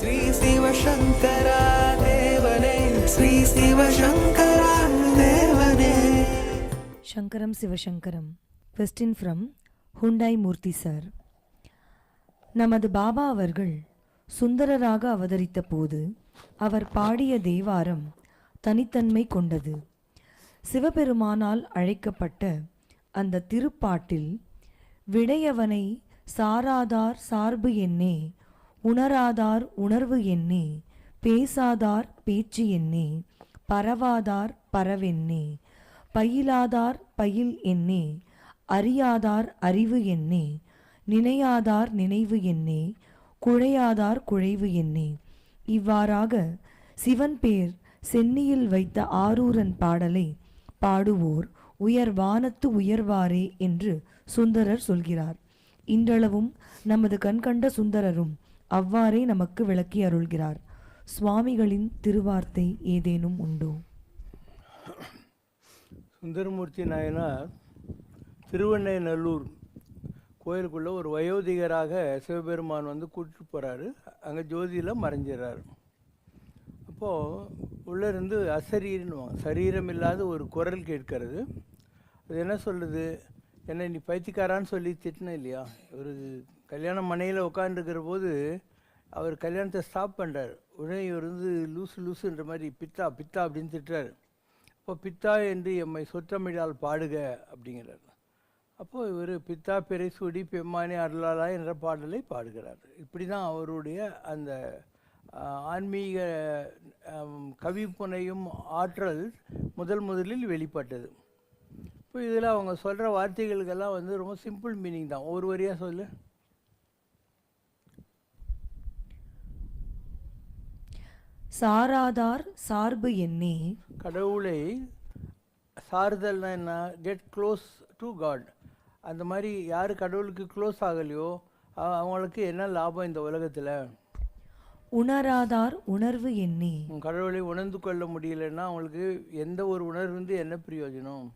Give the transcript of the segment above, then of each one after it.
ஸ்ரீ சிவசங்கரா தேவனே ஸ்ரீ சிவசங்கரா தேவனே. சங்கரம் சிவசங்கரம் question from Hyundai Murthy sir நமது பாபா அவர்கள் சுந்தரராக அவதரித்த போது அவர் பாடிய தேவாரம் தனித்தன்மை கொண்டது. சிவபெருமானால் அழைக்கப்பட்ட அந்த திருப்பாட்டில் விடையவனை சாராதார் சார்பு என்னே உணராதார் உணர்வு என்னே பேசாதார் பேச்சு என்னே பரவாதார் பரவென்னே பயிலாதார் பயில் என்னே அறியாதார் அறிவு என்னே நினையாதார் நினைவு என்னே குழையாதார் குழைவு என்னே இவ்வாறாக சிவன் பேர் சென்னியில் வைத்த ஆரூரன் பாடலை பாடுவோர் உயர் வானத்து உயர்வாரே என்று சுந்தரர் சொல்கிறார். இன்றளவும் நமது கண்கண்ட சுந்தரரும் அவ்வாறே நமக்கு விளக்கி அருள்கிறார். சுவாமிகளின் திருவார்த்தை ஏதேனும் உண்டோ? சுந்தரமூர்த்தி நாயனார் திருவண்ணைநல்லூர் கோயிலுக்குள்ளே ஒரு வயோதிகராக சிவபெருமான் வந்து கூட்டிட்டு போகிறாரு அங்கே ஜோதியில் மறைஞ்சிடறாரு அப்போது உள்ளே இருந்து அசரீரன்னுவாங்க. சரீரம் இல்லாத ஒரு குரல் கேட்கிறது. அது என்ன சொல்லுது? என்ன நீ பைத்தியக்காரான்னு சொல்லி திட்டின இல்லையா? ஒரு கல்யாண மனையில் உட்காந்துருக்கிற போது அவர் கல்யாணத்தை ஸ்டாப் பண்ணுறார் உடனே இவர் வந்து லூசு லூசுன்ற மாதிரி பித்தா பித்தா அப்படின்னு திட்டுறாரு. அப்போ பித்தா என்று எம்மை சொற்றமிழால் பாடுக அப்படிங்கிறார். அப்போது இவர் பித்தா பெரைசூடி பெம்மானி அருளாலா என்ற பாடலை பாடுகிறார். இப்படி தான் அவருடைய அந்த ஆன்மீக கவி கவிப்புனையும் ஆற்றல் முதல் முதலில் வெளிப்பட்டது. இப்போ இதில் அவங்க சொல்கிற வார்த்தைகளுக்கெல்லாம் வந்து ரொம்ப சிம்பிள் மீனிங் தான். ஒரு வரியாக சொல்லு. சாராதார் சார்பு என்னே கடவுளை சாறுதல்னா என்ன? கெட் க்ளோஸ் டு காட் அந்த மாதிரி யார் கடவுளுக்கு க்ளோஸ் ஆகலையோ அவ- அவங்களுக்கு என்ன லாபம் இந்த உலகத்தில்? உணராதார் உணர்வு என்னே கடவுளை உணர்ந்து கொள்ள முடியலன்னா அவங்களுக்கு எந்த ஒரு உணர்வு வந்து என்ன பிரயோஜனம்?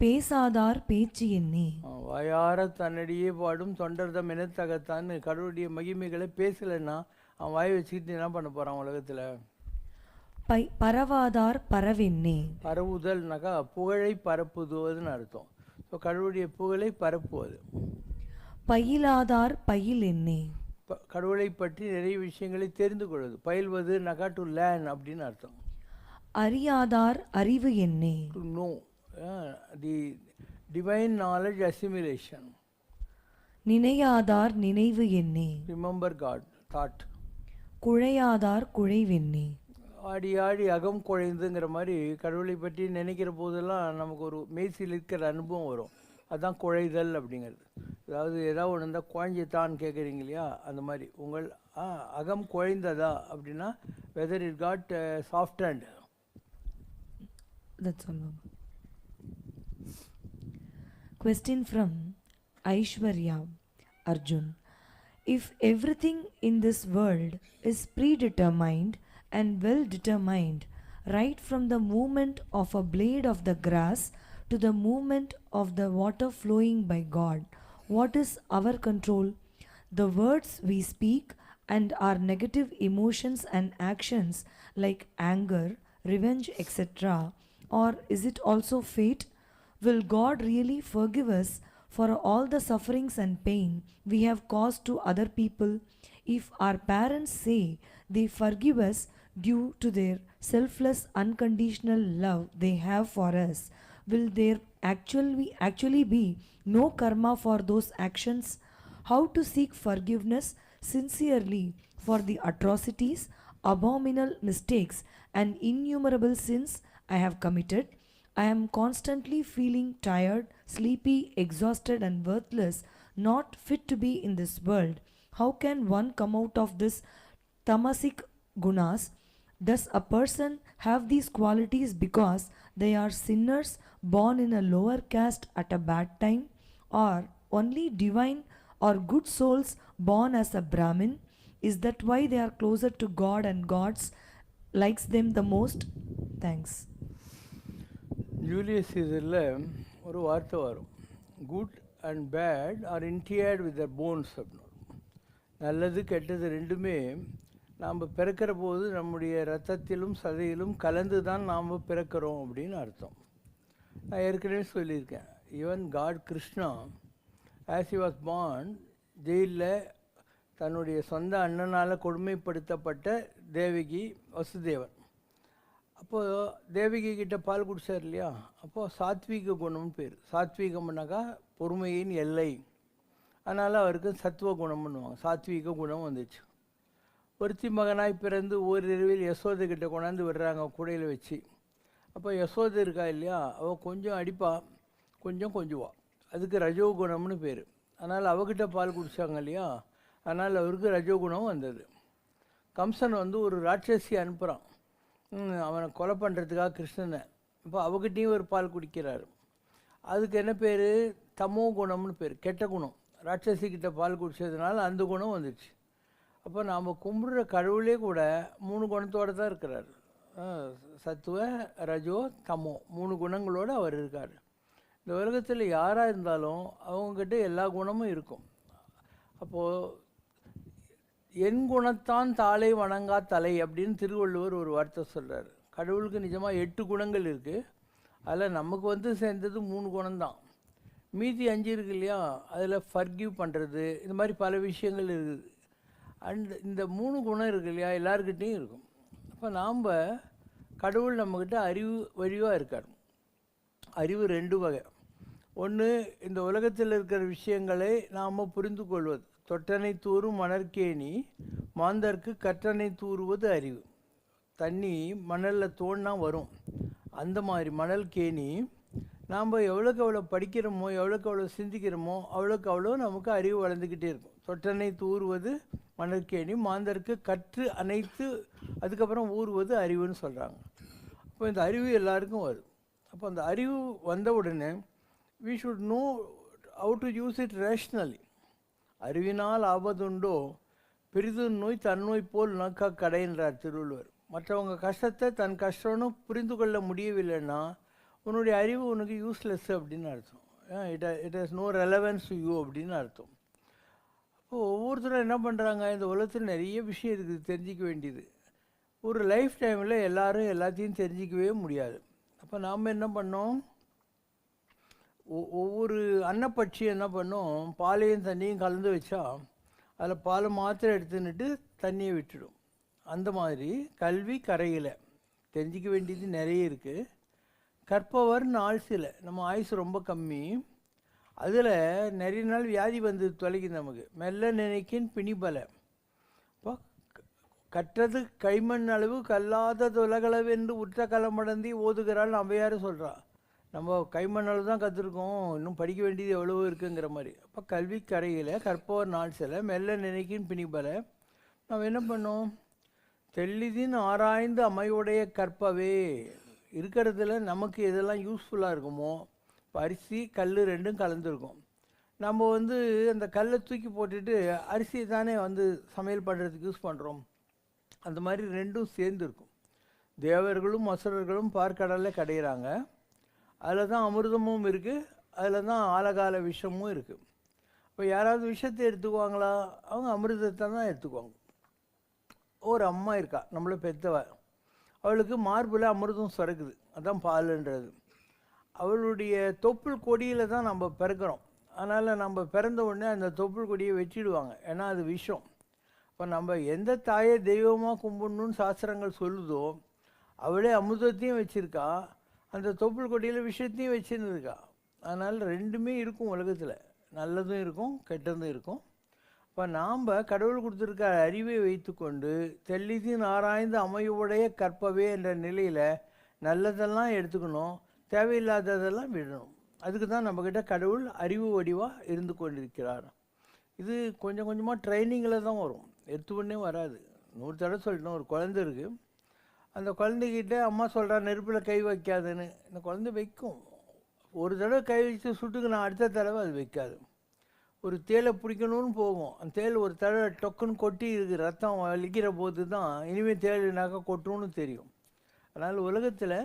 பேசாதார் பேச்சு என்னே வாயார தன்னடியே பாடும் தொண்டர்தம் இனத்தகத்தான்னு கடவுளுடைய மகிமைகளை பேசலைன்னா அவன் வாய் வச்சுக்கிட்டு என்ன பண்ண போகிறான் உலகத்தில்? பை பரவாதார் பரவென்னே. பரவுதல்னாக்கா புகழை பரப்புதுவதுன்னு அர்த்தம். ஸோ கடவுளுடைய புகழை பரப்புவது. பயிலாதார் பயில் என்னே கடவுளை பற்றி நிறைய விஷயங்களை தெரிந்து கொள்வது. பயில்வது நகா டு லேர்ன் அப்படின்னு அர்த்தம். அறியாதார் அறிவு என்னே. To know the divine knowledge assimilation நினையாதார் நினைவு என்னே. ரிமெம்பர் காட் தாட் குழையாதார் குழைவென்னே ஆடி ஆடி அகம் குழைந்துங்கிற மாதிரி கடவுளை பற்றி நினைக்கிற போதெல்லாம் நமக்கு ஒரு மெய்சில் இருக்கிற அனுபவம் வரும் அதான் குழைதல் அப்படிங்கிறது அதாவது ஏதாவது ஒன்று இருந்தால் குழஞ்சித்தான் கேட்குறீங்க இல்லையா அந்த மாதிரி உங்கள் ஆ, அகம் குழைந்ததா அப்படின்னா whether it got soft That's all. Baba. Question from Aishwarya Arjun. If everything in this world is predetermined and well determined, right from the movement of a blade of the grass to the movement of the water flowing by God, what is our control? The words we speak and our negative emotions and actions like anger, revenge, etc. Or is it also fate? Will God really forgive us for all the sufferings and pain we have caused to other people? If our parents say they forgive us due to their selfless, unconditional love they have for us, will there actually actually be no karma for those actions? How to seek forgiveness sincerely for the atrocities, abominable mistakes, and innumerable sins I have committed? I am constantly feeling tired, sleepy, exhausted, and worthless, not fit to be in this world. How can one come out of this tamasic gunas? Does a person have these qualities because they are sinners born in a lower caste at a bad time? Or only divine or good souls born as a Brahmin? Is that why they are closer to God and God's likes them the most? Thanks. Julius சீசரில் ஒரு வார்த்தை வரும். Good and bad are interred with the bones அப்படின்னு நல்லது கெட்டது ரெண்டுமே நாம் பிறக்கிற போது நம்முடைய ரத்தத்திலும் சதையிலும் கலந்து தான் நாம் பிறக்கிறோம் அப்படின்னு அர்த்தம். நான் ஏற்கனவே சொல்லியிருக்கேன். Even God Krishna as was born ஜெயிலில் தன்னுடைய சொந்த அண்ணனால் கொடுமைப்படுத்தப்பட்ட தேவகி வசுதேவன். அப்போது தேவகி கிட்ட பால் குடிச்சார் இல்லையா? அப்போது சாத்வீக குணம்னு பேர். சாத்வீகம்னாக்கா பொறுமையின் எல்லை. அதனால் அவருக்கு சத்துவ குணம் பண்ணுவாங்க. சாத்வீக குணம் வந்துச்சு. ஒருத்தி மகனாய் பிறந்து ஓரிரவில் யசோதை கிட்ட கொண்டாந்து விடுறாங்க கூடையில் வச்சு. அப்போ யசோதை இருக்கா இல்லையா? அவள் கொஞ்சம் அடிப்பா. கொஞ்சம் கொஞ்சுவா. அதுக்கு ரஜோகுணம்னு பேர். அதனால் அவகிட்ட பால் குடித்தாங்க இல்லையா? அதனால் அவருக்கு ரஜோகுணம் வந்தது. கம்சன் வந்து ஒரு ராட்சசி அனுப்புகிறான் அவனை கொலை பண்ணுறதுக்காக கிருஷ்ணனை. இப்போ அவகிட்டையும் ஒரு பால் குடிக்கிறாரு. அதுக்கு என்ன பேர்? தமோ குணம்னு பேர் கெட்ட குணம். ராட்சசிக்கிட்ட பால் குடித்ததுனால அந்த குணம் வந்துச்சு. அப்போ நாம் கும்பிடுற கடவுளே கூட மூணு குணத்தோடு தான் இருக்கிறார். சத்துவ ரஜோ தமோ. மூணு குணங்களோடு அவர் இருக்கார். இந்த உலகத்தில் யாராக இருந்தாலும் அவங்கக்கிட்ட எல்லா குணமும் இருக்கும். அப்போது என் குணத்தான் தாளை வணங்கா தலை அப்படின்னு திருவள்ளுவர் ஒரு வார்த்தை சொல்கிறார் கடவுளுக்கு நிஜமாக எட்டு குணங்கள் இருக்குது அதில் நமக்கு வந்து சேர்ந்தது மூணு குணம்தான். மீதி அஞ்சு இருக்கு இல்லையா? அதில் ஃபர்கிவ் பண்ணுறது இந்த மாதிரி பல விஷயங்கள் இருக்குது. அண்ட் இந்த மூணு குணம் இருக்கு இல்லையா? எல்லாருக்கிட்டேயும் இருக்கும். அப்போ நாம் கடவுள் நம்மக்கிட்ட அறிவு வழியாக இருக்கார். அறிவு ரெண்டு வகை. ஒன்று இந்த உலகத்தில் இருக்கிற விஷயங்களை நாம் புரிந்து கொள்வது. தொட்டனை தூறும் மணற்கேணி மாந்தர்க்கு கற்றனை தூறுவது அறிவு. தண்ணி மணலில் தோண்டினா வரும். அந்த மாதிரி மணல் கேணி நாம் எவ்வளோக்கு எவ்வளோ படிக்கிறோமோ எவ்வளோக்கு எவ்வளோ சிந்திக்கிறோமோ அவ்வளோக்கு அவ்வளோ நமக்கு அறிவு வளர்ந்துக்கிட்டே இருக்கும். தொட்டனை தூறுவது மணற்கேணி மாந்தருக்கு கற்று அனைத்து அதுக்கப்புறம் ஊறுவது அறிவுன்னு சொல்கிறாங்க அப்போ இந்த அறிவு எல்லாருக்கும் வரும். அப்போ அந்த அறிவு வந்த உடனே we should know how to use it rationally அறிவினால் ஆபத்துண்டோ பெரிது நோய் தன்னோய் போல் நோக்கா கடைன்றார் திருவள்ளுவர். மற்றவங்க கஷ்டத்தை தன் கஷ்டம்னு புரிந்து கொள்ள முடியவில்லைன்னா உன்னுடைய அறிவு உனக்கு யூஸ்லெஸ் அப்படின்னு அர்த்தம். It it has no relevance to you அப்படின்னு அர்த்தம். அப்போது ஒவ்வொருத்தரும் என்ன பண்ணுறாங்க இந்த உலகத்தில் நிறைய விஷயம் இருக்குது தெரிஞ்சிக்க வேண்டியது. ஒரு லைஃப் டைமில் எல்லாரும் எல்லாத்தையும் தெரிஞ்சிக்கவே முடியாது. அப்போ நாம் என்ன பண்ணோம்? ஒவ்வொரு அன்னப்பட்சி என்ன பண்ணும்? பாலையும் தண்ணியும் கலந்து வச்சா அதில் பாலை மாத்திரை எடுத்துன்னுட்டு தண்ணியை விட்டுடும். அந்த மாதிரி கல்வி கரையில். தெரிஞ்சிக்க வேண்டியது நிறைய இருக்குது கற்பவர் நாள் சில. நம்ம ஆயுசு ரொம்ப கம்மி. அதில் நிறைய நாள் வியாதி வந்து தொலைக்குது நமக்கு. மெல்ல நினைக்கின் பிணிபல. இப்போ கற்றது கைமண் அளவு கல்லாதது என்று உற்ற களமடந்தி ஓதுகிறாள் அவையார் சொல்கிறான் நம்ம கைமண்ணால் தான் கற்றுருக்கோம் இன்னும் படிக்க வேண்டியது எவ்வளவோ இருக்குங்கிற மாதிரி. அப்போ கல்வி கரையில் கற்பவர் நாள் சில மெல்ல நினைக்கின் பிணிபல. நம்ம என்ன பண்ணோம்? தெளிதின் ஆராய்ந்து அமையுடைய கற்பவே. இருக்கிறதுல நமக்கு எதெல்லாம் யூஸ்ஃபுல்லாக இருக்குமோ இப்போ அரிசி கல் ரெண்டும் கலந்துருக்கும். நம்ம வந்து அந்த கல்லை தூக்கி போட்டுட்டு அரிசியை தானே வந்து சமையல் பண்ணுறதுக்கு யூஸ் பண்ணுறோம் அந்த மாதிரி ரெண்டும் சேர்ந்துருக்கும். தேவர்களும் அசுரர்களும் பார்க்கடலில் கடையிறாங்க. அதில் தான் அமிர்தமும் இருக்குது அதில் தான் ஆலகால விஷமும் இருக்குது இப்போ யாராவது விஷத்தை எடுத்துக்குவாங்களா? அவங்க அமிர்தத்தை தான் எடுத்துக்குவாங்க. ஒரு அம்மா இருக்கா நம்மளை பெத்தவ. அவளுக்கு மார்பில் அமிர்தம் சுரக்குது அதுதான் பாலுன்றது. அவளுடைய தொப்புள் கொடியில் தான் நம்ம பிறக்கிறோம். அதனால் நம்ம பிறந்த உடனே அந்த தொப்புள் கொடியை வெட்டிடுவாங்க ஏன்னா அது விஷம். இப்போ நம்ம எந்த தாயை தெய்வமாக கும்பிடணும்னு சாஸ்திரங்கள் சொல்லுதோ அவளே அமுதத்தையும் வச்சுருக்கா. அந்த தொப்புள் கொடியில் விஷயத்தையும் வச்சுருந்துருக்கா. அதனால் ரெண்டுமே இருக்கும் உலகத்தில். நல்லதும் இருக்கும் கெட்டதும் இருக்கும். இப்போ நாம் கடவுள் கொடுத்துருக்க அறிவை வைத்துக்கொண்டு தெளிதின் ஆராய்ந்து அமைவுடைய கற்பவே என்ற நிலையில் நல்லதெல்லாம் எடுத்துக்கணும் தேவையில்லாததெல்லாம் விடணும். அதுக்கு தான் நம்மக்கிட்ட கடவுள் அறிவு வடிவாக இருந்து கொண்டிருக்கிறார். இது கொஞ்சம் கொஞ்சமாக ட்ரைனிங்கில் தான் வரும். எடுத்து உடனே வராது. நூறு தடவை சொல்லிட்டோம் ஒரு குழந்தை இருக்குது அந்த குழந்தைகிட்ட அம்மா சொல்கிறா நெருப்பில் கை வைக்காதுன்னு. இந்த குழந்தை வைக்கும். ஒரு தடவை கை வச்சு சுட்டுக்கு நான் அடுத்த தடவை அது வைக்காது. ஒரு தேலை பிடிக்கணும்னு போகும். அந்த தேல் ஒரு தடவை டொக்குன்னு கொட்டி இருக்கு ரத்தம் வலிக்கிற போது தான் இனிமேல் தேடினாக்கா கொட்டும்னு தெரியும். அதனால் உலகத்தில்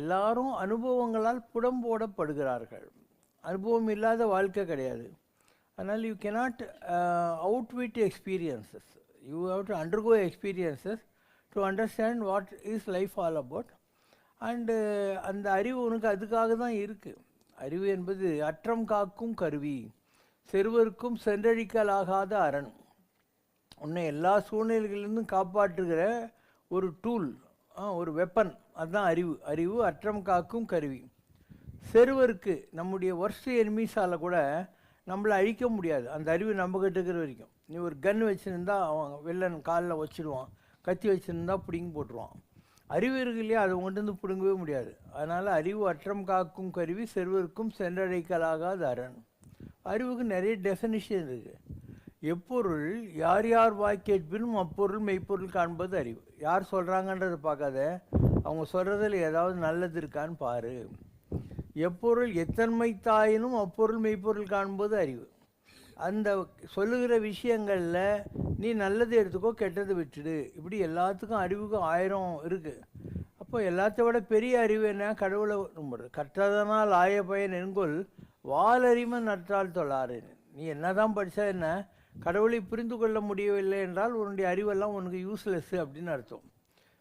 எல்லாரும் அனுபவங்களால் புடம்போடப்படுகிறார்கள் அனுபவம் இல்லாத வாழ்க்கை கிடையாது. அதனால் you cannot outwit experiences you have to undergo experiences to understand what is life all about and அந்த அறிவு உனக்கு அதுக்காக தான் இருக்குது அறிவு என்பது அற்றம் காக்கும் கருவி. செருவருக்கும் சென்றழிக்கலாகாத அரண். உன்னை எல்லா சூழ்நிலைகளிலிருந்தும் காப்பாற்றுகிற ஒரு டூல் ஒரு வெப்பன் அதுதான் அறிவு. அறிவு அற்றம் காக்கும் கருவி. செருவருக்கு நம்முடைய ஒர்ஸ்ட் எனிமீஸால் கூட நம்மளை அழிக்க முடியாது. அந்த அறிவு நம்மக்கிட்ட இருக்கிற வரைக்கும். நீ ஒரு கன் வச்சுருந்தா அவன் வில்லன் காலில் வச்சுடுவான் கத்தி வச்சுருந்தா பிடுங்கி போட்டுருவான். அறிவு இருக்கு இல்லையா கொண்டு வந்து பிடுங்கவே முடியாது. அதனால் அறிவு அற்றம் காக்கும் கருவி செருவருக்கும் சென்றடைக்கலாகாத அரண். அறிவுக்கு நிறைய டெஃபினிஷன் இருக்குது எப்பொருள் யார் யார் வாய் கேட்பினும் அப்பொருள் மெய்ப்பொருள் காண்பது அறிவு. யார் சொல்கிறாங்கன்றதை பார்க்காத. அவங்க சொல்கிறதுல ஏதாவது நல்லது இருக்கான்னு பாரு. எப்பொருள் எத்தன்மை தாயினும் அப்பொருள் மெய்ப்பொருள் காண்பது அறிவு. அந்த சொல்லுகிற விஷயங்களில் நீ நல்லது எடுத்துக்கோ கெட்டது விட்டுடு. இப்படி எல்லாத்துக்கும் அறிவுக்கும் ஆயிரம் இருக்குது அப்போ எல்லாத்த விட பெரிய அறிவு என்ன? கடவுளை கற்றதனால் ஆய பயன் என்கொள் வாலறிம நற்றால் தொழாறு. நீ என்ன தான் படித்தா என்ன? கடவுளை புரிந்து கொள்ள முடியவில்லை என்றால் உன்னுடைய அறிவெல்லாம் உனக்கு யூஸ்லெஸ்ஸு அப்படின்னு அர்த்தம்.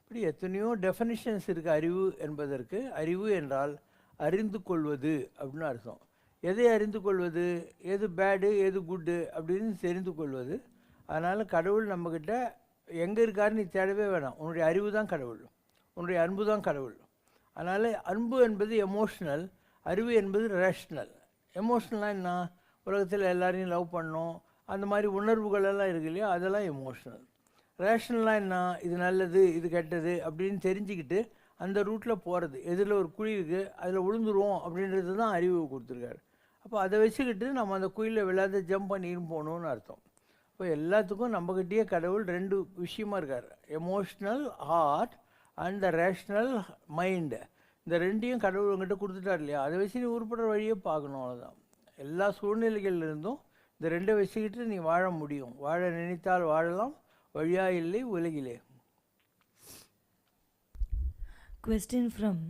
இப்படி எத்தனையோ டெஃபனிஷன்ஸ் இருக்குது அறிவு என்பதற்கு. அறிவு என்றால் அறிந்து கொள்வது அப்படின்னு அர்த்தம். எதை அறிந்து கொள்வது எது பேடு எது குட்டு அப்படின்னு தெரிந்து கொள்வது. அதனால் கடவுள் நம்மக்கிட்ட எங்கே இருக்காருன்னு நீ தேடவே வேணாம். உன்னுடைய அறிவு தான் கடவுள். உன்னுடைய அன்பு தான் கடவுள். அதனால் அன்பு என்பது எமோஷ்னல் அறிவு என்பது ரேஷ்னல் எமோஷ்னலாக என்ன? உலகத்தில் எல்லாரையும் லவ் பண்ணோம். அந்த மாதிரி உணர்வுகளெல்லாம் இருக்கு இல்லையா? அதெல்லாம் எமோஷ்னல் ரேஷ்னல்லாம் என்ன? இது நல்லது இது கெட்டது அப்படின்னு தெரிஞ்சுக்கிட்டு அந்த ரூட்டில் போகிறது எதில் ஒரு குழி இருக்குது அதில் விழுந்துருவோம் அப்படின்றது தான் அறிவு கொடுத்துருக்காரு. அப்போ அதை வச்சுக்கிட்டு நம்ம அந்த குயிலில் விழாத ஜம்ப் பண்ணின்னு போகணுன்னு அர்த்தம். இப்போ எல்லாத்துக்கும் நம்மக்கிட்டேயே கடவுள் ரெண்டு விஷயமா இருக்கார். Emotional heart and the rational mind இந்த ரெண்டையும் கடவுள் உங்ககிட்ட கொடுத்துட்டார் இல்லையா? அதை வச்சு நீ உருப்படுற வழியே பார்க்கணும் அவ்வளோதான் எல்லா சூழ்நிலைகளிலிருந்தும் இந்த ரெண்டை வச்சுக்கிட்டு நீ வாழ முடியும். வாழ நினைத்தால் வாழலாம் வழியா இல்லை உலகிலே. கொஸ்டின் ஃப்ரம்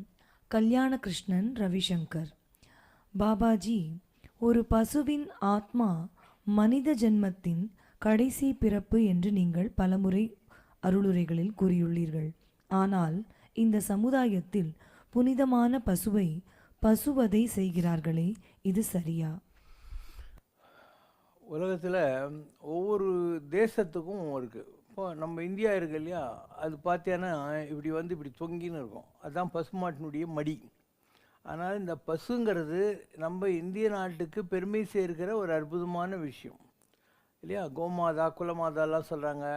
கல்யாண கிருஷ்ணன் ரவிசங்கர் பாபாஜி ஒரு பசுவின் ஆத்மா மனித ஜென்மத்தின் கடைசி பிறப்பு என்று நீங்கள் பலமுறை அருளுரைகளில் கூறியுள்ளீர்கள். ஆனால் இந்த சமுதாயத்தில் புனிதமான பசுவை பசுவதை செய்கிறார்களே இது சரியா? உலகத்தில் ஒவ்வொரு தேசத்துக்கும் இருக்குது இப்போ நம்ம இந்தியா இருக்கு இல்லையா? அது பார்த்தீங்கன்னா இப்படி வந்து இப்படி தொங்கின்னு இருக்கும். அதுதான் பசுமாட்டினுடைய மடி. ஆனால் இந்த பசுங்கிறது நம்ம இந்திய நாட்டுக்கு பெருமை சேர்க்கிற ஒரு அற்புதமான விஷயம். இல்லையா? கோமாதா குலமாதாலாம் சொல்கிறாங்க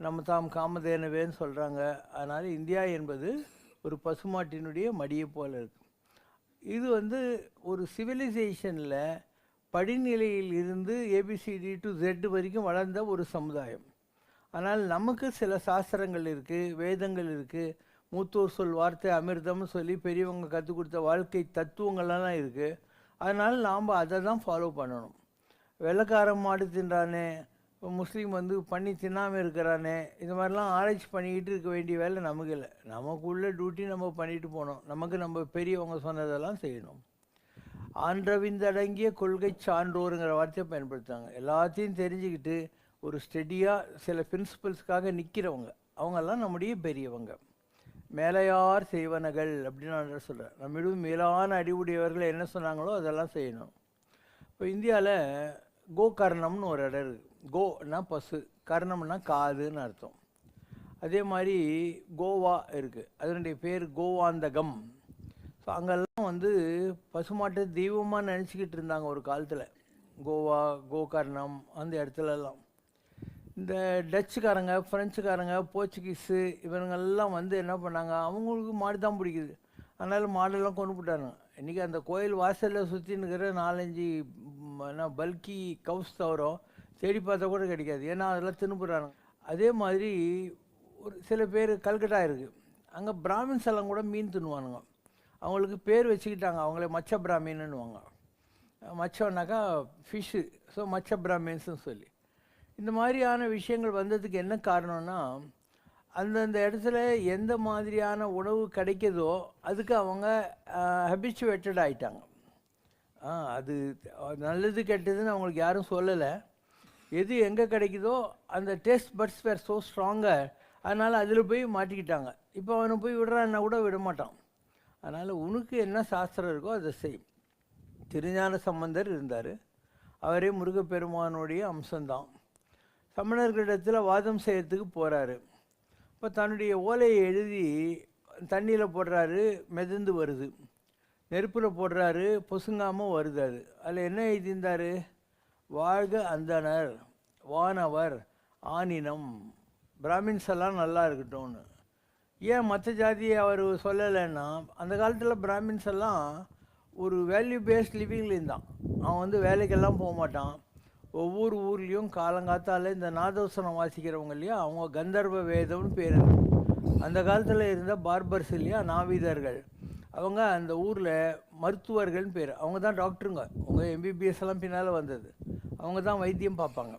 நம்ம தாம் காமதேனவேன்னு சொல்கிறாங்க அதனால் இந்தியா என்பது ஒரு பசுமாட்டினுடைய மடியை போல இருக்கு. இது வந்து ஒரு சிவிலைசேஷனில் படிநிலையில் இருந்து ஏபிசிடி டு ஜெட் வரைக்கும் வளர்ந்த ஒரு சமுதாயம். ஆனால் நமக்கு சில சாஸ்திரங்கள் இருக்குது வேதங்கள் இருக்குது மூத்தோர் சொல் வார்த்தை அமிர்தம்னு சொல்லி பெரியவங்க கற்றுக் கொடுத்த வாழ்க்கை தத்துவங்கள்லாம் இருக்குது அதனால் நாம் அதை தான் ஃபாலோ பண்ணணும். வெள்ளைக்காரன் மாடு தின்றானே இப்போ முஸ்லீம் வந்து பண்ணி தின்னாமல் இருக்கிறானே இது மாதிரிலாம் ஆராய்ச்சி பண்ணிக்கிட்டு இருக்க வேண்டிய வேலை நமக்கு இல்லை. நமக்குள்ள டியூட்டி நம்ம பண்ணிட்டு போனோம். நமக்கு நம்ம பெரியவங்க சொன்னதெல்லாம் செய்யணும். ஆன்றவிந்தடங்கிய கொள்கை சான்றோருங்கிற வார்த்தையை பயன்படுத்துகிறாங்க எல்லாத்தையும் தெரிஞ்சுக்கிட்டு ஒரு ஸ்டெடியாக சில பிரின்சிபல்ஸ்க்காக நிற்கிறவங்க அவங்கெல்லாம் நம்முடைய பெரியவங்க. மேலையார் செய்வனகள் அப்படின்னு நான் சொல்கிறேன் நம்மிடம் மேலான அறிவுடையவர்கள் என்ன சொன்னாங்களோ அதெல்லாம் செய்யணும். இப்போ இந்தியாவில் கோகர்ணம்னு ஒரு இடம் இருக்குது கோனா பசு கர்ணம்னா காதுன்னு அர்த்தம். அதே மாதிரி கோவா இருக்குது அதனுடைய பேர் கோவாந்தகம். ஸோ அங்கெல்லாம் வந்து பசுமாட்டை தெய்வமாக நினச்சிக்கிட்டு இருந்தாங்க ஒரு காலத்தில். கோவா கோகர்ணம் அந்த இடத்துலலாம். இந்த டச்சுக்காரங்க ஃப்ரெஞ்சுக்காரங்க போர்ச்சுகீஸு இவங்கெல்லாம் வந்து என்ன பண்ணாங்க அவங்களுக்கு மாடு தான் பிடிக்குது. அதனால் மாடெல்லாம் கொண்டு போட்டாங்க இன்றைக்கி அந்த கோயில் வாசலில் சுற்றின்னு இருக்கிற நாலஞ்சு என்ன பல்கி கவுஸ் தவிரம் தேடி பார்த்தா கூட கிடைக்காது. ஏன்னா அதெல்லாம் தின்னுப்புறாங்க அதே மாதிரி ஒரு சில பேர் கல்கட்டா இருக்குது அங்கே பிராமின்ஸ் எல்லாம் கூட மீன் தின்னுவானுங்க. அவங்களுக்கு பேர் வச்சுக்கிட்டாங்க. அவங்களே மச்ச பிராமின்னுவாங்க மச்சம்னாக்கா ஃபிஷ்ஷு ஸோ மச்ச பிராமின்ஸ்னு சொல்லி. இந்த மாதிரியான விஷயங்கள் வந்ததுக்கு என்ன காரணம்னா அந்தந்த இடத்துல எந்த மாதிரியான உணவு கிடைக்கிதோ அதுக்கு அவங்க ஹெபிச்சுவேட்டட் ஆகிட்டாங்க அது நல்லது கெட்டதுன்னு அவங்களுக்கு யாரும் சொல்லலை. எது எங்கே கிடைக்குதோ அந்த taste buds were so stronger அதனால் அதில் போய் மாட்டிக்கிட்டாங்க. இப்போ அவனை போய் விடுறான்னா கூட விட மாட்டான். அதனால் உனக்கு என்ன சாஸ்திரம் இருக்கோ அதை செய். திருஞான சம்பந்தர் இருந்தார். அவரே முருகப்பெருமானுடைய அம்சம்தான். சமணர்களிடத்தில் வாதம் செய்யறதுக்கு போகிறாரு இப்போ தன்னுடைய ஓலையை எழுதி தண்ணியில் போடுறாரு மிதந்து வருது. நெருப்பில் போடுறாரு பொசுங்காமல் வருது அது. அதில் என்ன எழுதியிருந்தார்? வாழ்க அந்தணர் வானவர் ஆனினம். பிராமின்ஸ் எல்லாம் நல்லா இருக்கட்டும்னு. ஏன் மற்ற ஜாதியை அவர் சொல்லலைன்னா அந்த காலத்தில் பிராமின்ஸ் எல்லாம் ஒரு வேல்யூ பேஸ்ட் லிவிங்கில் இருந்தான் அவன் வந்து வேலைக்கெல்லாம் போக மாட்டான். ஒவ்வொரு ஊர்லேயும் காலங்காத்தால் இந்த நாதோசனம் வாசிக்கிறவங்க இல்லையா அவங்க கந்தர்வ வேதம்னு பேர். அந்த காலத்தில் இருந்த பார்பர்ஸ் இல்லையா நாவீதர்கள். அவங்க அந்த ஊரில் மருத்துவர்கள்னு பேர். அவங்க தான் டாக்டருங்க அவங்க எம்பிபிஎஸ் எல்லாம் பின்னால் வந்தது. அவங்க தான் வைத்தியம் பார்ப்பாங்க.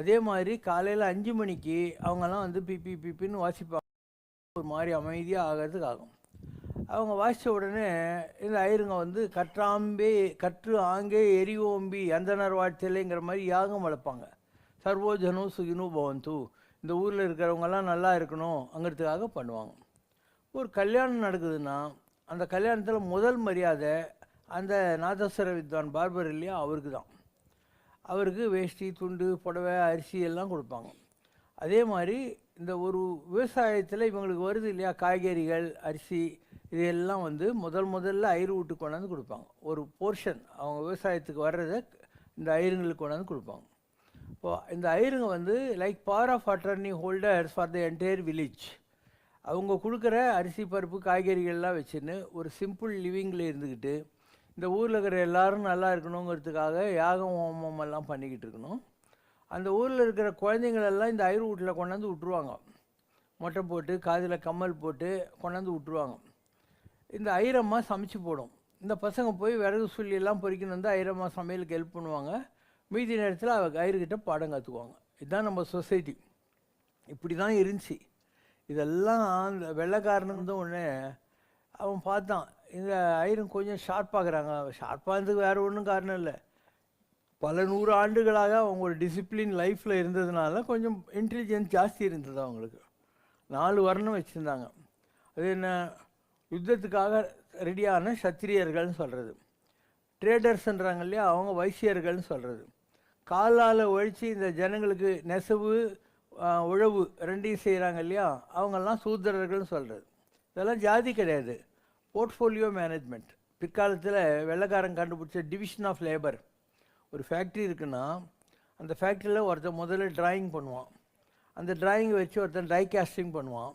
அதே மாதிரி காலையில் அஞ்சு மணிக்கு அவங்கெல்லாம் வந்து பிபி பிபின்னு வாசிப்பாங்க. ஒரு மாதிரி அமைதியாக ஆகிறதுக்கு ஆகும் அவங்க வாசித்த உடனே இந்த ஐயருங்க வந்து கற்றாம்பே கற்று ஆங்கே எரிவோம்பி அந்தனர் வாழ்த்திலைங்கிற மாதிரி யாகம் வளர்ப்பாங்க. சர்வோஜனு சுகினு பவந்து. இந்த ஊரில் இருக்கிறவங்கெல்லாம் நல்லா இருக்கணும் அங்கிறதுக்காக பண்ணுவாங்க. ஒரு கல்யாணம் நடக்குதுன்னா அந்த கல்யாணத்தில் முதல் மரியாதை அந்த நாதஸ்வர வித்வான் பார்பர் இல்லையா? அவருக்கு தான். அவருக்கு வேஷ்டி துண்டு புடவை அரிசி எல்லாம் கொடுப்பாங்க. அதே மாதிரி இந்த ஒரு விவசாயத்தில் இவங்களுக்கு வருது இல்லையா? காய்கறிகள் அரிசி இதையெல்லாம் வந்து முதல் முதல்ல ஐரு வீட்டுக்கு கொண்டாந்து கொடுப்பாங்க. ஒரு போர்ஷன் அவங்க விவசாயத்துக்கு வர்றதை இந்த ஐருங்களுக்கு கொண்டாந்து கொடுப்பாங்க. இப்போ இந்த ஐருங்க வந்து like power of attorney holders for the entire village அவங்க கொடுக்குற அரிசி பருப்பு காய்கறிகள்லாம் வச்சுன்னு ஒரு சிம்பிள் லிவிங்கில் இருந்துக்கிட்டு இந்த ஊரில் இருக்கிற எல்லோரும் நல்லா இருக்கணுங்கிறதுக்காக யாகம் ஹோமம் எல்லாம் பண்ணிக்கிட்டு இருக்கணும். அந்த ஊரில் இருக்கிற குழந்தைங்களெல்லாம் இந்த ஐரு வீட்டில் கொண்டாந்து விட்ருவாங்க மொட்டை போட்டு காதில் கம்மல் போட்டு கொண்டாந்து விட்ருவாங்க இந்த ஐரம்மா சமைச்சு போடும். இந்த பசங்க போய் விறகு சொல்லியெல்லாம் பொறிக்கணும் வந்து ஐரம்மா சமையலுக்கு ஹெல்ப் பண்ணுவாங்க. மீதி நேரத்தில் அவ ஐயர்கிட்ட பாடம் கற்றுக்குவாங்க இதுதான் நம்ம சொசைட்டி இப்படி தான் இருந்துச்சு. இதெல்லாம் அந்த வெள்ளைக்காரனுக்கு வந்து ஒன்று அவன் பார்த்தான். இந்த ஐயரும் கொஞ்சம் ஷார்ப்பாகிறாங்க ஷார்ப்பாகிறதுக்கு வேறு ஒன்றும் காரணம் இல்லை. பல நூறு ஆண்டுகளாக அவங்க ஒரு டிசிப்ளின் லைஃப்பில் இருந்ததுனால கொஞ்சம் இன்டெலிஜென்ஸ் ஜாஸ்தி இருந்தது அவங்களுக்கு. நாலு வர்ணம் வச்சுருந்தாங்க. அது என்ன? யுத்தத்துக்காக ரெடியான சத்திரியர்கள்னு சொல்கிறது ட்ரேடர்ஸ்ன்றாங்க இல்லையா அவங்க வைசியர்கள்னு சொல்கிறது காலால் ஒழித்து இந்த ஜனங்களுக்கு நெசவு உழவு ரெண்டையும் செய்கிறாங்க இல்லையா அவங்கெல்லாம் சூத்திரர்கள்னு சொல்கிறது இதெல்லாம் ஜாதி கிடையாது. போர்ட்ஃபோலியோ மேனேஜ்மெண்ட் பிற்காலத்தில் வெள்ளக்காரன் கண்டுபிடிச்ச டிவிஷன் ஆஃப் லேபர் ஒரு ஃபேக்ட்ரி இருக்குன்னா அந்த ஃபேக்ட்ரியில் ஒருத்தன் முதல்ல ட்ராயிங் பண்ணுவான். அந்த ட்ராயிங்கை வச்சு ஒருத்தன் டை காஸ்டிங் பண்ணுவான்.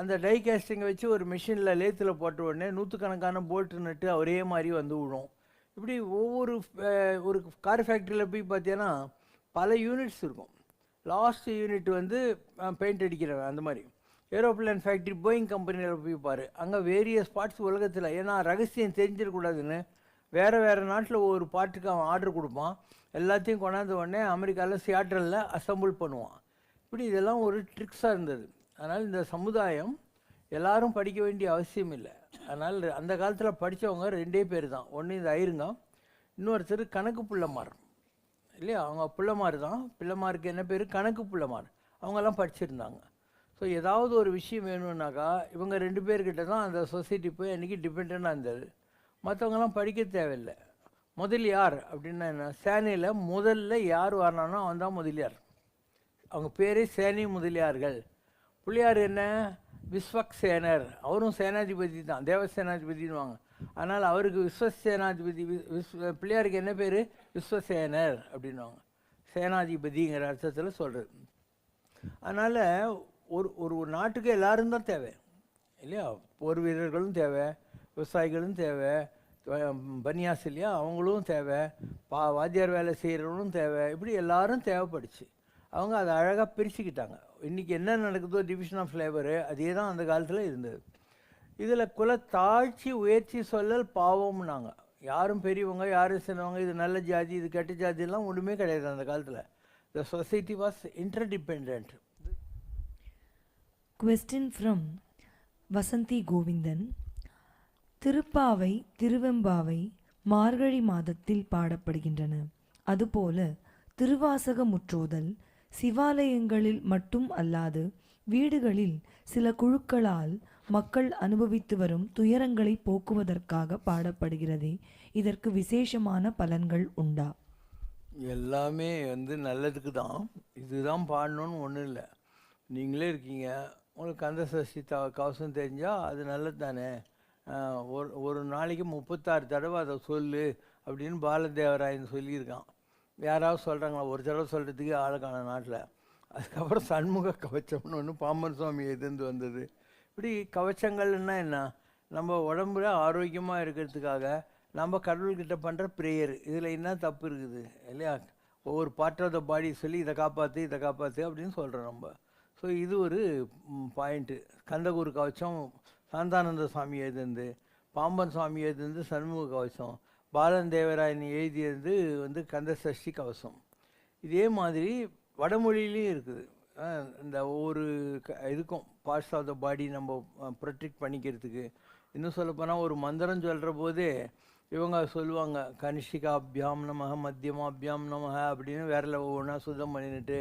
அந்த டை கேஸ்டிங்கை வச்சு ஒரு மிஷினில் லேத்தில் போட்ட உடனே நூற்றுக்கணக்கான போல்ட்டு நட்டு ஒரே மாதிரி வந்து விடும் இப்படி ஒவ்வொரு ஒரு கார் ஃபேக்ட்ரியில் போய் பார்த்தீங்கன்னா பல யூனிட்ஸ் இருக்கும். லாஸ்ட் யூனிட் வந்து பெயிண்ட் அடிக்கிறவன் அந்த மாதிரி. ஏரோப்ளேன் ஃபேக்ட்ரி போயிங் கம்பெனியில் போய் பாரு. அங்கே வேரியஸ் பார்ட்ஸ் உலகத்தில் ஏன்னா ரகசியம் தெரிஞ்சிடக்கூடாதுன்னு வேறு வேறு நாட்டில் ஒவ்வொரு பார்ட்டுக்கு அவன் ஆர்டர் கொடுப்பான். எல்லாத்தையும் கொண்டாந்த உடனே அமெரிக்காவில் சியாட்டலில் அசம்பிள் பண்ணுவான். இப்படி இதெல்லாம் ஒரு ட்ரிக்ஸாக இருந்தது. அதனால் இந்த சமுதாயம் எல்லாரும் படிக்க வேண்டிய அவசியம் இல்லை அதனால் அந்த காலத்தில் படித்தவங்க ரெண்டே பேர் தான் ஒன்று இந்த ஐருங்க இன்னொருத்தர் கணக்கு பிள்ளைமார். இல்லையா? அவங்க பிள்ளைமார் தான். பிள்ளைமாருக்கு என்ன பேர்? கணக்கு பிள்ளைமார். அவங்கெல்லாம் படிச்சிருந்தாங்க. ஸோ ஏதாவது ஒரு விஷயம் வேணும்னாக்கா இவங்க ரெண்டு பேர்கிட்ட தான் அந்த சொசைட்டி போய் அன்றைக்கி டிபெண்ட்டாக இருந்தது. மற்றவங்கலாம் படிக்க தேவையில்லை. முதலியார் அப்படின்னா என்ன? சேனையில் முதல்ல யார் வரணும்னா அவன் தான் முதலியார். அவங்க பேரே சேனை முதலியார்கள். பிள்ளையார் என்ன? விஸ்வக் சேனர் அவரும் சேனாதிபதி தான். தேவசேனாதிபதினுவாங்க அதனால் அவருக்கு விஸ்வசேனாதிபதி வி- விஸ்வ பிள்ளையாருக்கு என்ன பேர்? விஸ்வசேனர் அப்படின்னுவாங்க. சேனாதிபதிங்கிற அர்த்தத்தில் சொல்கிறது அதனால் ஒரு ஒரு ஒரு நாட்டுக்கு எல்லாரும் தான் தேவை. இல்லையா? போர் வீரர்களும் தேவை. விவசாயிகளும் தேவை. வ- பனியாஸ் இல்லையா? அவங்களும் தேவை. பா வாத்தியார் வேலை செய்கிறவங்களும் தேவை. இப்படி எல்லாரும் தேவைப்படுச்சு. அவங்க அதை அழகாக பிரிச்சுக்கிட்டாங்க. இன்றைக்கி என்ன நடக்குதோ டிவிஷன் ஆஃப் லேபரு அதே தான் அந்த காலத்தில் இருந்தது. இதில் குல தாழ்ச்சி உயர்ச்சி சொல்லல் பாவம்னாங்க. யாரும் பெரியவங்க யாரும் சின்னவங்க இது நல்ல ஜாதி இது கெட்ட ஜாதியெல்லாம் ஒன்றுமே கிடையாது அந்த காலத்தில். The society was interdependent question from Vasanthi Govindan Thiruppavai Thiruvempavai Margazhi மாதத்தில் பாடப்படுகின்றன. அதுபோல திருவாசக முற்றோதல் சிவாலயங்களில் மட்டும் அல்லாது வீடுகளில் சில குழுக்களால் மக்கள் அனுபவித்து வரும் துயரங்களை போக்குவதற்காக பாடப்படுகிறதே. இதற்கு விசேஷமான பலன்கள் உண்டா? எல்லாமே வந்து நல்லதுக்கு தான் இதுதான் பாடணும்னு ஒன்றும் இல்லை. நீங்களே இருக்கீங்க. உங்களுக்கு கந்த சஷ்டி த கவசம் தெரிஞ்சால் அது நல்லது தானே ஒரு ஒரு நாளைக்கு முப்பத்தாறு தடவை அதை சொல்லு அப்படின்னு பாலதேவராயன் சொல்லியிருக்கான். யாராவது சொல்கிறாங்களா ஒரு தடவை சொல்கிறதுக்கு ஆளுக்கான நாட்டில். அதுக்கப்புறம் சண்முக கவச்சம்னு ஒன்று பாம்பன் சுவாமி எதிர்ந்து வந்தது. இப்படி கவச்சங்கள்னா என்ன? நம்ம உடம்புல ஆரோக்கியமாக இருக்கிறதுக்காக நம்ம கடவுள்கிட்ட பண்ணுற ப்ரேயர் இதில் என்ன தப்பு இருக்குது? இல்லையா? ஒவ்வொரு பார்ட் ஆஃப் த பாடி சொல்லி இதை காப்பாற்று இதை காப்பாற்று அப்படின்னு சொல்கிறோம் நம்ம. ஸோ இது ஒரு பாயிண்ட்டு கந்தகூர் கவச்சம் சாந்தானந்த சுவாமி எழுதிருந்து பாம்பன் சுவாமி எழுதிருந்து சண்முக கவசம் பாலன் தேவராயன் எழுதியது வந்து கந்த சஷ்டி கவசம். இதே மாதிரி வடமொழியிலையும் இருக்குது. இந்த ஒவ்வொரு க இதுக்கும் பார்ட்ஸ் ஆஃப் த பாடி நம்ம ப்ரொடெக்ட் பண்ணிக்கிறதுக்கு. இன்னும் சொல்லப்போனால் ஒரு மந்திரம் சொல்கிற போதே இவங்க சொல்லுவாங்க கனிஷிகாபியாம் நமக மத்தியமாபியாம் நமக அப்படின்னு விரல ஒவ்வொன்றா சுத்தம் பண்ணிட்டு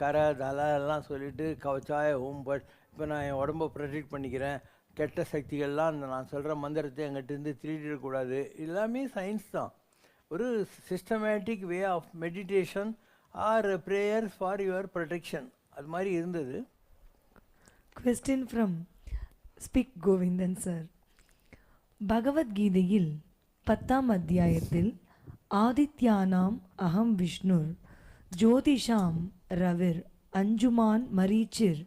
கரை தலை எல்லாம் சொல்லிவிட்டு கவச்சாய ஹோம் பட் இப்போ நான் என் உடம்ப ப்ரொடெக்ட் பண்ணிக்கிறேன். கெட்ட சக்திகள்லாம் அந்த நான் சொல்கிற மந்திரத்தை எங்கிட்டேருந்து திருடிடக்கூடாது. எல்லாமே சயின்ஸ் தான். ஒரு systematic way of meditation or prayers for your protection அது மாதிரி இருந்தது. Question from SPIC Govindan sir பகவத்கீதையில் பத்தாம் அத்தியாயத்தில் ஆதித்யானாம் அகம் விஷ்ணுர் ஜோதிஷாம் ரவிர் அஞ்சுமான் மரீச்சிர்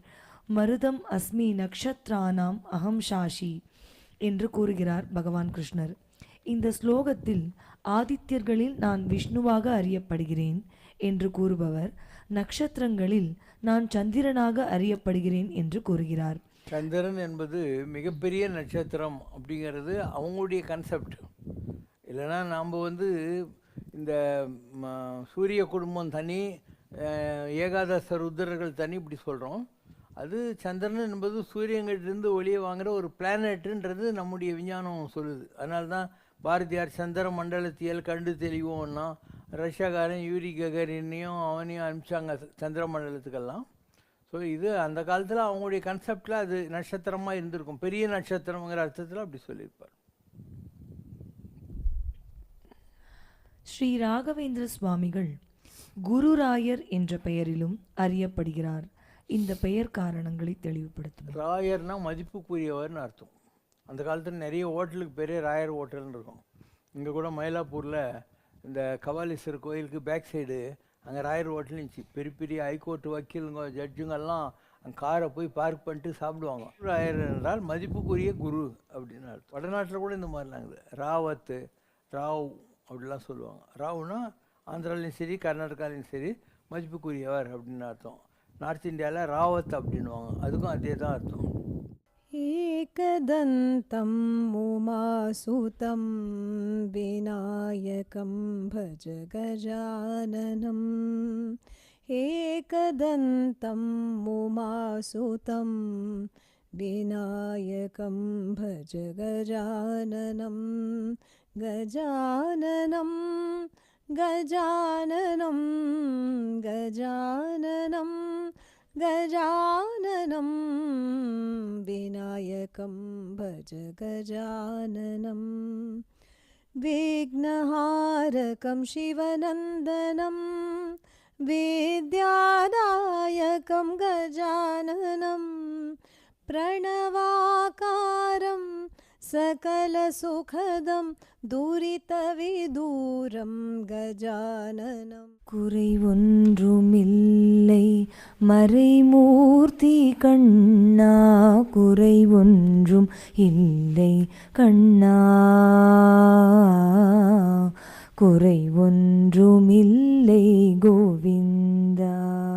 மருதம் அஸ்மி நக்ஷத்ரானாம் அகம் சாஷி என்று கூறுகிறார் பகவான் கிருஷ்ணர். இந்த ஸ்லோகத்தில் ஆதித்யர்களில் நான் விஷ்ணுவாக அறியப்படுகிறேன் என்று கூறுபவர். நட்சத்திரங்களில் நான் சந்திரனாக அறியப்படுகிறேன் என்று கூறுகிறார். சந்திரன் என்பது மிகப்பெரிய நட்சத்திரம் அப்படிங்கிறது அவங்களுடைய கன்செப்ட் இல்லைன்னா நாம் வந்து இந்த சூரிய குடும்பம் தனி ஏகாதச ருத்ரர்கள் தனி இப்படி சொல்கிறோம் அது சந்திரன் என்பது சூரியங்கிட்டிருந்து ஒளியை வாங்குகிற ஒரு பிளானட்டுன்றது நம்முடைய விஞ்ஞானம் சொல்லுது. அதனால தான் பாரதியார் சந்திர மண்டலத்தியல் கண்டு தெளிவோம்னா ரஷ்யாக்காரன் யூரி ககரினையும் அவனையும் அனுப்பிச்சாங்க சந்திர மண்டலத்துக்கெல்லாம். ஸோ இது அந்த காலத்தில் அவங்களுடைய கன்செப்டில் அது நட்சத்திரமாக இருந்திருக்கும். பெரிய நட்சத்திரங்கிற அர்த்தத்தில் அப்படி சொல்லியிருப்பார். ஸ்ரீ ராகவேந்திர சுவாமிகள் குருராயர் என்ற பெயரிலும் அறியப்படுகிறார். இந்த பெயர் காரணங்களை தெளிவுபடுத்தும் ராயர்னா மதிப்புக்குரியவர்னு அர்த்தம். அந்த காலத்தில் நிறைய ஹோட்டலுக்கு பெரிய ராயர் ஹோட்டல்னு இருக்கும். இங்கே கூட மயிலாப்பூரில் இந்த கபாலீஸ்வரர் கோயிலுக்கு பேக் சைடு அங்கே ராயர் ஹோட்டல் இருந்துச்சு. பெரிய பெரிய ஹைகோர்ட் வக்கீலுங்க ஜட்ஜுங்கெல்லாம் அங்கே காரை போய் பார்க் பண்ணிட்டு சாப்பிடுவாங்க. ராயர் என்றால் மதிப்புக்குரிய குரு அப்படின்னு அர்த்தம். வடநாட்டில் கூட இந்த மாதிரிலாம் இருக்குது ராவத்து ராவ் அப்படிலாம் சொல்லுவாங்க. ராவுனா ஆந்திராலையும் சரி கர்நாடகாலையும் சரி மதிப்புக்குரியவர் அப்படின்னு அர்த்தம். நார்த் இந்தியாவில் ராவத் அப்படின்னுவாங்க அதுக்கும் அதே தான் அர்த்தம் एकदन्तं उमासुतं विनायकं भज गजाननम् एकदन्तम् उमासुतं विनायकं भज गजाननं गजाननं गजाननं गजाननं गजाननं विनायकं भज गजाननं विघ्नहारकं शिवनन्दनं विद्यादायकं गजाननं प्रणवाकारं சகலசுகதம் தூரித்தவிதூரம் கஜானனம் குறை ஒன்றுமில்லை மறைமூர்த்தி கண்ணா குறை ஒன்றும் இல்லை கண்ணா குறை ஒன்றுமில்லை கோவிந்தா